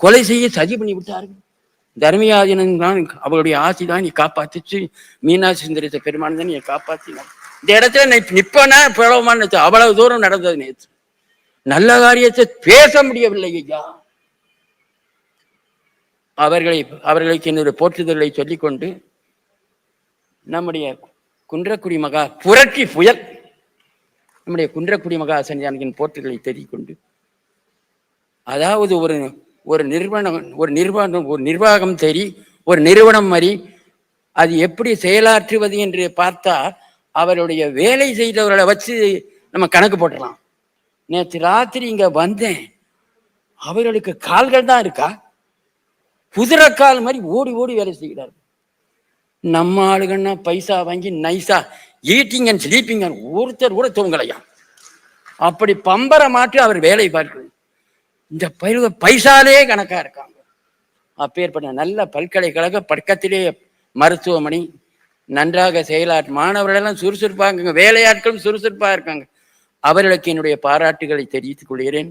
கொலை செய்ய சதி பண்ணி விட்டார்கள். தர்மியாதினன் தான் அவருடைய ஆசி தான் நீ காப்பாத்திச்சு. மீனாட்சி சுந்தரித்த பெருமான் தான் நீ காப்பாத்தினான் இந்த இடத்துல நிப்பனா பிளவமான அவ்வளவு தூரம் நடந்தது நேற்று. நல்ல காரியத்தை பேச முடியவில்லை ஐயா. அவர்களை அவர்களுக்கு என்னுடைய போற்றுதலை சொல்லிக்கொண்டு நம்முடைய குன்றக்குடி மகா புரட்சி புயல் நம்முடைய குன்றக்குடி மகா சன்னிதானின் போற்றுதலை தெரிவிக்கொண்டு அதாவது ஒரு ஒரு நிறுவனம் ஒரு நிர்வாகம் ஒரு நிர்வாகம் சரி ஒரு நிறுவனம் மாதிரி அது எப்படி செயலாற்றுவது என்று பார்த்தா அவருடைய வேலை செய்தவர்களை வச்சு நம்ம கணக்கு போட்டுடலாம் நேற்று ராத்திரி இங்கே வந்தேன். அவர்களுக்கு கால்கள் தான் இருக்கா? குதிரைக்கால் மாதிரி ஓடி ஓடி வேலை செய்கிறார். நம்ம ஆளுகன்னா பைசா வாங்கி நைஸா ஈட்டிங் அண்ட் ஸ்லீப்பிங் ஒருத்தர் கூட தூங்கலையா? அப்படி பம்பரை மாற்றி அவர் வேலை பார்க்கிறது இந்த பயிர்க பைசாலே கணக்காக இருக்காங்க. அப்பேற்பட்ட நல்ல பல்கலைக்கழக பக்கத்திலே மருத்துவமனை நன்றாக செயலாற்று மாணவர்கள் எல்லாம் சுறுசுறுப்பாங்க வேலையாட்களும் சுறுசுறுப்பாக இருக்காங்க. அவர்களுக்கு என்னுடைய பாராட்டுகளை தெரிவித்துக் கொள்கிறேன்.